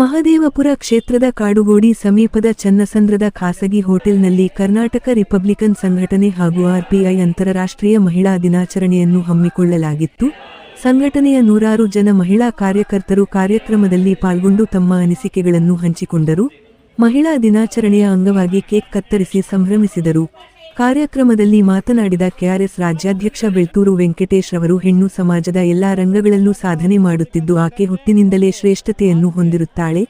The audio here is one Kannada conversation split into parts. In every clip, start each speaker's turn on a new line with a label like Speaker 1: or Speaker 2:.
Speaker 1: ಮಹದೇವಪುರ ಕ್ಷೇತ್ರದ ಕಾಡುಗೋಡಿ ಸಮೀಪದ ಚನ್ನಸಂದ್ರದ ಖಾಸಗಿ ಹೋಟೆಲ್ನಲ್ಲಿ ಕರ್ನಾಟಕ ರಿಪಬ್ಲಿಕನ್ ಸಂಘಟನೆ ಹಾಗೂ ಆರ್ಪಿಐ ಅಂತಾರಾಷ್ಟ್ರೀಯ ಮಹಿಳಾ ದಿನಾಚರಣೆಯನ್ನು ಹಮ್ಮಿಕೊಳ್ಳಲಾಗಿತ್ತು. ಸಂಘಟನೆಯ ನೂರಾರು ಜನ ಮಹಿಳಾ ಕಾರ್ಯಕರ್ತರು ಕಾರ್ಯಕ್ರಮದಲ್ಲಿ ಪಾಲ್ಗೊಂಡು ತಮ್ಮ ಅನಿಸಿಕೆಗಳನ್ನು ಹಂಚಿಕೊಂಡರು. ಮಹಿಳಾ ದಿನಾಚರಣೆಯ ಅಂಗವಾಗಿ ಕೇಕ್ ಕತ್ತರಿಸಿ ಸಂಭ್ರಮಿಸಿದರು. ಕಾರ್ಯಕ್ರಮದಲ್ಲಿ ಮಾತನಾಡಿದ ಕೆಆರ್ಎಸ್ ರಾಜ್ಯಾಧ್ಯಕ್ಷ ಬೆಳ್ತೂರು ವೆಂಕಟೇಶ್ ಅವರು ಹೆಣ್ಣು ಸಮಾಜದ ಎಲ್ಲಾ ರಂಗಗಳಲ್ಲೂ ಸಾಧನೆ ಮಾಡುತ್ತಿದ್ದು ಆಕೆ ಹುಟ್ಟಿನಿಂದಲೇ ಶ್ರೇಷ್ಠತೆಯನ್ನು ಹೊಂದಿರುತ್ತಾಳೆ.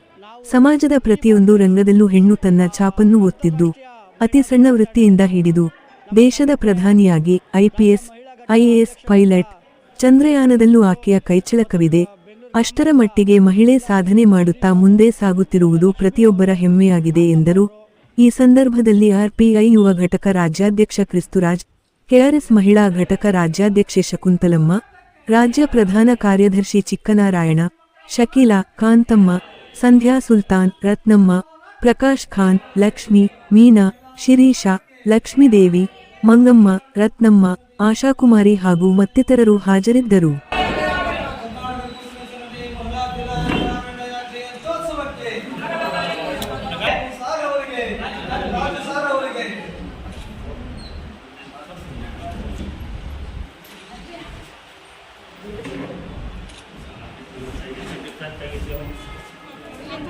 Speaker 1: ಸಮಾಜದ ಪ್ರತಿಯೊಂದು ರಂಗದಲ್ಲೂ ಹೆಣ್ಣು ತನ್ನ ಛಾಪನ್ನು ಒತ್ತಿದ್ದು, ಅತಿ ಸಣ್ಣ ವೃತ್ತಿಯಿಂದ ಹಿಡಿದು ದೇಶದ ಪ್ರಧಾನಿಯಾಗಿ ಐಪಿಎಸ್ ಐಎಎಸ್ ಪೈಲಟ್ ಚಂದ್ರಯಾನದಲ್ಲೂ ಆಕೆಯ ಕೈಚಳಕವಿದೆ. ಅಷ್ಟರ ಮಟ್ಟಿಗೆ ಮಹಿಳೆ ಸಾಧನೆ ಮಾಡುತ್ತಾ ಮುಂದೆ ಸಾಗುತ್ತಿರುವುದು ಪ್ರತಿಯೊಬ್ಬರ ಹೆಮ್ಮೆಯಾಗಿದೆ ಎಂದರು. ಈ ಸಂದರ್ಭದಲ್ಲಿ ಆರ್ಪಿಐ ಯುವ ಘಟಕ ರಾಜ್ಯಾಧ್ಯಕ್ಷ ಕ್ರಿಸ್ತುರಾಜ್, ಕೆಆರ್ಎಸ್ ಮಹಿಳಾ ಘಟಕ ರಾಜ್ಯಾಧ್ಯಕ್ಷೆ ಶಕುಂತಲಮ್ಮ, ರಾಜ್ಯ ಪ್ರಧಾನ ಕಾರ್ಯದರ್ಶಿ ಚಿಕ್ಕನಾರಾಯಣ, ಶಕೀಲಾ ಕಾಂತಮ್ಮ, ಸಂಧ್ಯಾ ಸುಲ್ತಾನ್, ರತ್ನಮ್ಮ, ಪ್ರಕಾಶ್ ಖಾನ್, ಲಕ್ಷ್ಮಿ, ಮೀನಾ, ಶಿರೀಷ, ಲಕ್ಷ್ಮೀದೇವಿ, ಮಂಗಮ್ಮ, ರತ್ನಮ್ಮ, ಆಶಾಕುಮಾರಿ ಹಾಗೂ ಮತ್ತಿತರರು ಹಾಜರಿದ್ದರು
Speaker 2: ಸಾರ್ ಅವರಿಗೆ ರಾಜು ಸಾರ್ ಅವರಿಗೆ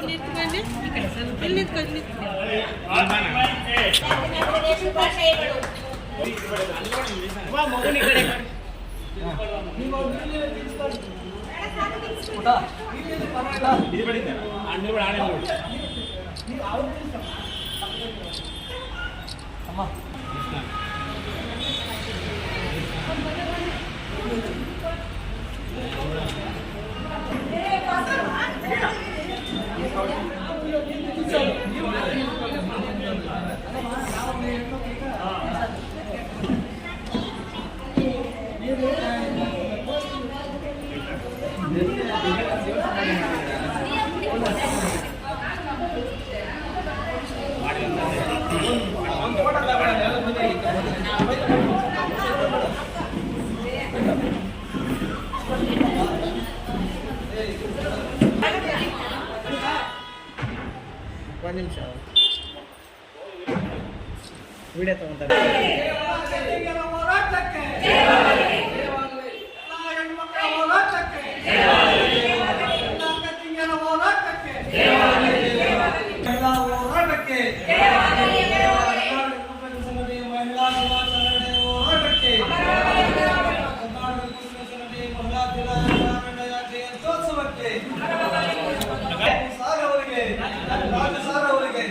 Speaker 3: ನಿಂತ್ಕೊಳ್ಳಿ ಈ ಕಡೆ ಸ್ವಲ್ಪ ಇಲ್ಲಿ ನಿಂತ್ಕೊಳ್ಳಿ ನಿಂತ್ಕೊಳ್ಳಿ.
Speaker 2: ಒಂದು ನಿಮಿಷ ವಿಡಿಯೋ ತಗೊಂತಾರೆ ಹೋರಾಟಕ್ಕೆ ಹೆಣ್ಮಕ್ಳ ಹೋರಾಟಕ್ಕೆ ಕತ್ತಿಂಗನ ಹೋರಾಟಕ್ಕೆ ಮಹಿಳಾ ಹೋರಾಟಕ್ಕೆ ಕರ್ನಾಟಕ ಸಂಘಟನೆ ಮಹಿಳಾ ದಿನಾಚರಣೆ ಹೋರಾಟಕ್ಕೆ ಕರ್ನಾಟಕ ಸಂಘಟನೆ ಮಹಿಳಾ ದಿನಾಚರಣೆಯ ಜಯಂತ್ಯೋತ್ಸವಕ್ಕೆ ಸಾರ್ ಅವರಿಗೆ ರಾಜು ಸಾರ್ ಅವರಿಗೆ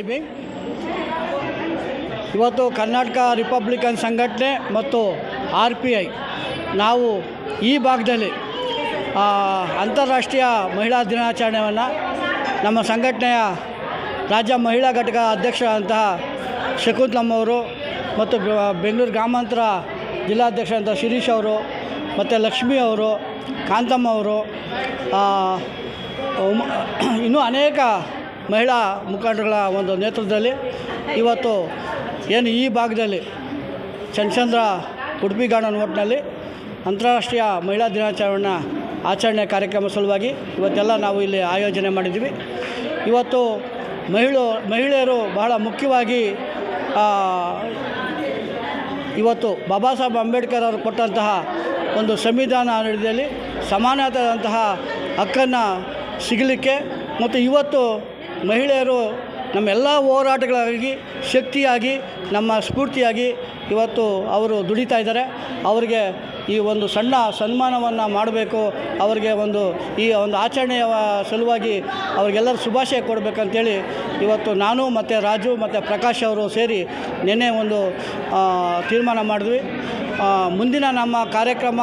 Speaker 4: ಜೈ ಇವತ್ತು ಕರ್ನಾಟಕ ರಿಪಬ್ಲಿಕನ್ ಸಂಘಟನೆ ಮತ್ತು ಆರ್ ಪಿ ಐ ನಾವು ಈ ಭಾಗದಲ್ಲಿ ಅಂತಾರಾಷ್ಟ್ರೀಯ ಮಹಿಳಾ ದಿನಾಚರಣೆಯನ್ನು ನಮ್ಮ ಸಂಘಟನೆಯ ರಾಜ್ಯ ಮಹಿಳಾ ಘಟಕ ಅಧ್ಯಕ್ಷರಾದಂತಹ ಶಕುಂತಲಮ್ಮವರು ಮತ್ತು ಬೆಂಗಳೂರು ಗ್ರಾಮಾಂತರ ಜಿಲ್ಲಾಧ್ಯಕ್ಷ ಅಂತ ಶಿರೀಶ್ ಅವರು ಮತ್ತು ಲಕ್ಷ್ಮಿ ಅವರು, ಕಾಂತಮ್ಮ ಅವರು ಇನ್ನೂ ಅನೇಕ ಮಹಿಳಾ ಮುಖಂಡರುಗಳ ಒಂದು ನೇತೃತ್ವದಲ್ಲಿ ಇವತ್ತು ಏನು ಈ ಭಾಗದಲ್ಲಿ ಚನ್ಚಂದ್ರ ಉಡುಪಿ ಗಾರ್ಡನ್ ಒಟ್ಟಿನಲ್ಲಿ ಅಂತಾರಾಷ್ಟ್ರೀಯ ಮಹಿಳಾ ದಿನಾಚರಣೆ ಆಚರಣೆ ಕಾರ್ಯಕ್ರಮ ಸಲುವಾಗಿ ಇವತ್ತೆಲ್ಲ ನಾವು ಇಲ್ಲಿ ಆಯೋಜನೆ ಮಾಡಿದ್ವಿ ಇವತ್ತು ಮಹಿಳೆ, ಮಹಿಳೆಯರು ಬಹಳ ಮುಖ್ಯವಾಗಿ ಇವತ್ತು ಬಾಬಾ ಸಾಹೇಬ್ ಅಂಬೇಡ್ಕರ್ ಅವರು ಕೊಟ್ಟಂತಹ ಒಂದು ಸಂವಿಧಾನ ಅಡಿಯಲ್ಲಿ ಸಮಾನತೆಯಾದಂತಹ ಹಕ್ಕನ್ನು ಸಿಗಲಿಕ್ಕೆ ಮತ್ತು ಇವತ್ತು ಮಹಿಳೆಯರು ನಮ್ಮೆಲ್ಲ ಹೋರಾಟಗಳಾಗಿ ಶಕ್ತಿಯಾಗಿ, ನಮ್ಮ ಸ್ಫೂರ್ತಿಯಾಗಿ ಇವತ್ತು ಅವರು ದುಡಿತಾ ಇದ್ದಾರೆ. ಅವರಿಗೆ ಈ ಒಂದು ಸಣ್ಣ ಸನ್ಮಾನವನ್ನು ಮಾಡಬೇಕು. ಅವರಿಗೆ ಒಂದು ಈ ಒಂದು ಆಚರಣೆಯ ಸಲುವಾಗಿ ಅವರಿಗೆಲ್ಲರೂ ಶುಭಾಶಯ ಕೊಡಬೇಕಂತೇಳಿ ಇವತ್ತು ನಾನು ಮತ್ತು ರಾಜು ಮತ್ತು ಪ್ರಕಾಶ್ ಅವರು ಸೇರಿ ನಿನ್ನೆ ಒಂದು ತೀರ್ಮಾನ ಮಾಡಿದ್ವಿ. ಮುಂದಿನ ನಮ್ಮ ಕಾರ್ಯಕ್ರಮ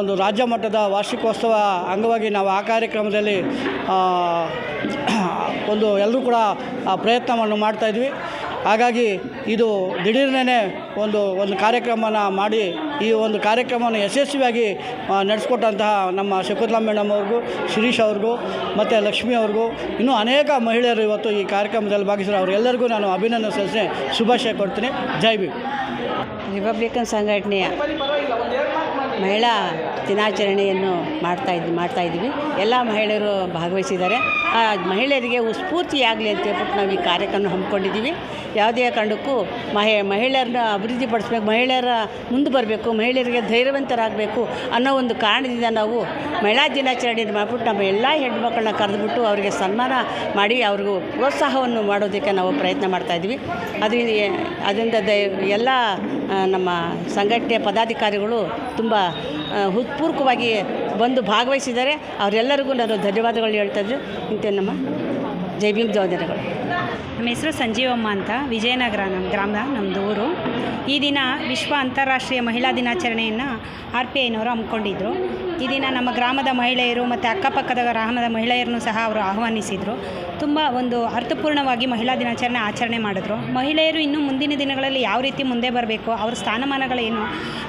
Speaker 4: ಒಂದು ರಾಜ್ಯ ಮಟ್ಟದ ವಾರ್ಷಿಕೋತ್ಸವ ಅಂಗವಾಗಿ ನಾವು ಆ ಕಾರ್ಯಕ್ರಮದಲ್ಲಿ ಒಂದು ಎಲ್ಲರೂ ಕೂಡ ಆ ಪ್ರಯತ್ನವನ್ನು ಮಾಡ್ತಾಯಿದ್ವಿ ಹಾಗಾಗಿ ಇದು ದಿಢೀರ್ನೇ ಒಂದು ಒಂದು ಕಾರ್ಯಕ್ರಮನ ಮಾಡಿ, ಈ ಒಂದು ಕಾರ್ಯಕ್ರಮವನ್ನು ಯಶಸ್ವಿಯಾಗಿ ನಡೆಸ್ಕೊಟ್ಟಂತಹ ನಮ್ಮ ಶಕುಂತಲಾ ಮೇಡಮ್ ಅವ್ರಿಗೂ ಶಿರೀಶ್ ಅವ್ರಿಗೂ, ಮತ್ತು ಲಕ್ಷ್ಮಿ ಅವ್ರಿಗೂ, ಇನ್ನೂ ಅನೇಕ ಮಹಿಳೆಯರು ಇವತ್ತು ಈ ಕಾರ್ಯಕ್ರಮದಲ್ಲಿ ಭಾಗಿಸಿದ್ರು ಅವರೆಲ್ಲರಿಗೂ ನಾನು ಅಭಿನಂದನೆ ಸಲ್ಲಿಸಿ ಶುಭಾಶಯ ಕೊಡ್ತೀನಿ. ಜೈ ಭೀಮ್.
Speaker 5: ರಿಪಬ್ಲಿಕನ್ ಸಂಘಟನೆಯ ಮಹಿಳಾ ದಿನಾಚರಣೆಯನ್ನು ಮಾಡ್ತಾ ಇದ್ವಿ ಮಾಡ್ತಾ ಇದ್ವಿ ಎಲ್ಲ ಮಹಿಳೆಯರು ಭಾಗವಹಿಸಿದ್ದಾರೆ. ಆ ಮಹಿಳೆಯರಿಗೆ ಸ್ಫೂರ್ತಿಯಾಗಲಿ ಅಂತ ಹೇಳ್ಬಿಟ್ಟು ನಾವು ಈ ಕಾರ್ಯಕ್ರಮ ಹಮ್ಮಿಕೊಂಡಿದ್ದೀವಿ. ಯಾವುದೇ ಕಾರಣಕ್ಕೂ ಮಹಿ ಮಹಿಳೆಯರನ್ನ ಅಭಿವೃದ್ಧಿಪಡಿಸ್ಬೇಕು ಮಹಿಳೆಯರ ಮುಂದೆ ಬರಬೇಕು ಮಹಿಳೆಯರಿಗೆ ಧೈರ್ಯವಂತರಾಗಬೇಕು ಅನ್ನೋ ಒಂದು ಕಾರಣದಿಂದ ನಾವು ಮಹಿಳಾ ದಿನಾಚರಣೆ ಮಾಡಿಬಿಟ್ಟು ನಮ್ಮ ಎಲ್ಲ ಹೆಣ್ಮಕ್ಳನ್ನ ಕರೆದುಬಿಟ್ಟು ಅವರಿಗೆ ಸನ್ಮಾನ ಮಾಡಿ ಅವ್ರಿಗೂ ಪ್ರೋತ್ಸಾಹವನ್ನು ಮಾಡೋದಕ್ಕೆ ನಾವು ಪ್ರಯತ್ನ ಮಾಡ್ತಾಯಿದ್ವಿ ಅದು ಅದರಿಂದ ದಯ ಎಲ್ಲ ನಮ್ಮ ಸಂಘಟನೆ ಪದಾಧಿಕಾರಿಗಳು ತುಂಬ ಆ, ಹೃತ್ಪೂರ್ವಕವಾಗಿ ಬಂದು ಭಾಗವಹಿಸಿದ್ದಾರೆ. ಅವರೆಲ್ಲರಿಗೂ ನಾನು ಧನ್ಯವಾದಗಳು ಹೇಳ್ತಾ ಇಂಥ ನಮ್ಮ ಜೈ ಭೀಮ್ ಜವಾಬ್ದಾರಿಗಳು.
Speaker 6: ನಮ್ಮ ಹೆಸರು ಸಂಜೀವಮ್ಮ ಅಂತ. ವಿಜಯನಗರ ನಮ್ಮ ಗ್ರಾಮ ನಮ್ಮದು ಊರು. ಈ ದಿನ ವಿಶ್ವ ಅಂತಾರಾಷ್ಟ್ರೀಯ ಮಹಿಳಾ ದಿನಾಚರಣೆಯನ್ನು ಆರ್ ಪಿ ಐನವರು ಹಮ್ಮಿಕೊಂಡಿದ್ರು. ಈ ದಿನ ನಮ್ಮ ಗ್ರಾಮದ ಮಹಿಳೆಯರು ಮತ್ತು ಅಕ್ಕಪಕ್ಕದ ಗ್ರಾಮದ ಮಹಿಳೆಯರನ್ನು ಸಹ ಅವರು ಆಹ್ವಾನಿಸಿದರು. ತುಂಬ ಒಂದು ಅರ್ಥಪೂರ್ಣವಾಗಿ ಮಹಿಳಾ ದಿನಾಚರಣೆ ಆಚರಣೆ ಮಾಡಿದ್ರು. ಮಹಿಳೆಯರು ಇನ್ನೂ ಮುಂದಿನ ದಿನಗಳಲ್ಲಿ ಯಾವ ರೀತಿ ಮುಂದೆ ಬರಬೇಕು, ಅವ್ರ ಸ್ಥಾನಮಾನಗಳೇನು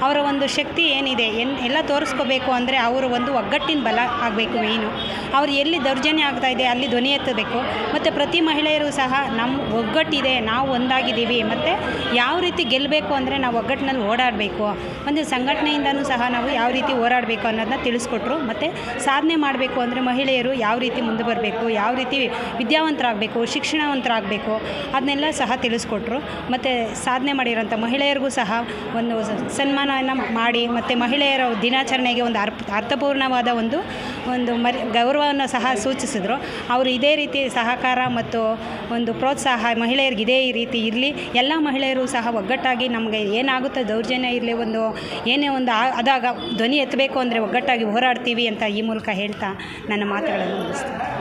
Speaker 6: ಅವರ ಒಂದು ಶಕ್ತಿ ಏನಿದೆ, ಎನ್, ಎಲ್ಲ ತೋರಿಸ್ಕೋಬೇಕು ಅಂದರೆ ಅವರು ಒಂದು ಒಗ್ಗಟ್ಟಿನ ಬಲ ಆಗಬೇಕು ಏನು ಅವ್ರು ಎಲ್ಲಿ ದೌರ್ಜನ್ಯ ಆಗ್ತಾ ಇದೆ, ಅಲ್ಲಿ ಧ್ವನಿ ಎತ್ತಬೇಕು. ಮತ್ತು ಪ್ರತಿ ಮಹಿಳೆಯರು ಸಹ ನಮ್ಮ ಒಗ್ಗಟ್ಟಿದೆ, ನಾವು ಒಂದಾಗಿದ್ದೀವಿ, ಮತ್ತು ಯಾವ ರೀತಿ ಗೆಲ್ಲಬೇಕು ಅಂದರೆ ನಾವು ಒಗ್ಗಟ್ಟಿನಲ್ಲಿ ಓಡಾಡಬೇಕು. ಒಂದು ಸಂಘಟನೆಯಿಂದನೂ ಸಹ ನಾವು ಯಾವ ರೀತಿ ಹೋರಾಡಬೇಕು ಅನ್ನೋದನ್ನ ತಿಳಿಸ್ಕೊಟ್ರು. ಮತ್ತು ಸಾಧನೆ ಮಾಡಬೇಕು ಅಂದರೆ ಮಹಿಳೆಯರು ಯಾವ ರೀತಿ ಮುಂದೆ ಬರಬೇಕು, ಯಾವ ರೀತಿ ವಿದ್ಯಾವಂತರಾಗಬೇಕು, ಶಿಕ್ಷಣವಂತರಾಗಬೇಕು ಅದನ್ನೆಲ್ಲ ಸಹ ತಿಳಿಸ್ಕೊಟ್ರು. ಮತ್ತು ಸಾಧನೆ ಮಾಡಿರೋಂಥ ಮಹಿಳೆಯರಿಗೂ ಸಹ ಒಂದು ಸನ್ಮಾನವನ್ನು ಮಾಡಿ ಮತ್ತು ಮಹಿಳೆಯರ ದಿನಾಚರಣೆಗೆ ಒಂದು ಅರ್ಥ ಅರ್ಥಪೂರ್ಣವಾದ ಒಂದು ಒಂದು ಮರಿ, ಗೌರವವನ್ನು ಸಹ ಸೂಚಿಸಿದ್ರು. ಅವರು ಇದೇ ರೀತಿ ಸಹಕಾರ ಮತ್ತು ಒಂದು ಪ್ರೋತ್ಸಾಹ ಮಹಿಳೆಯರಿಗೆ ಇದೇ ರೀತಿ ಇರಲಿ. ಎಲ್ಲ ಮಹಿಳೆಯರು ಸಹ ಒಗ್ಗಟ್ಟಾಗಿ ನಮಗೆ ಏನಾಗುತ್ತೆ ದೌರ್ಜನ್ಯ ಇರಲಿ, ಒಂದು ಏನೇ ಒಂದು ಆದಾಗ ಅದಾಗ ಧ್ವನಿ ಎತ್ತಬೇಕು ಅಂದರೆ ಒಗ್ಗಟ್ಟಾಗಿ ಹೋರಾಡ್ತೀವಿ ಅಂತ ಈ ಮೂಲಕ ಹೇಳ್ತಾ ನನ್ನ ಮಾತುಗಳನ್ನು ಮುಗಿಸ್ತೀನಿ.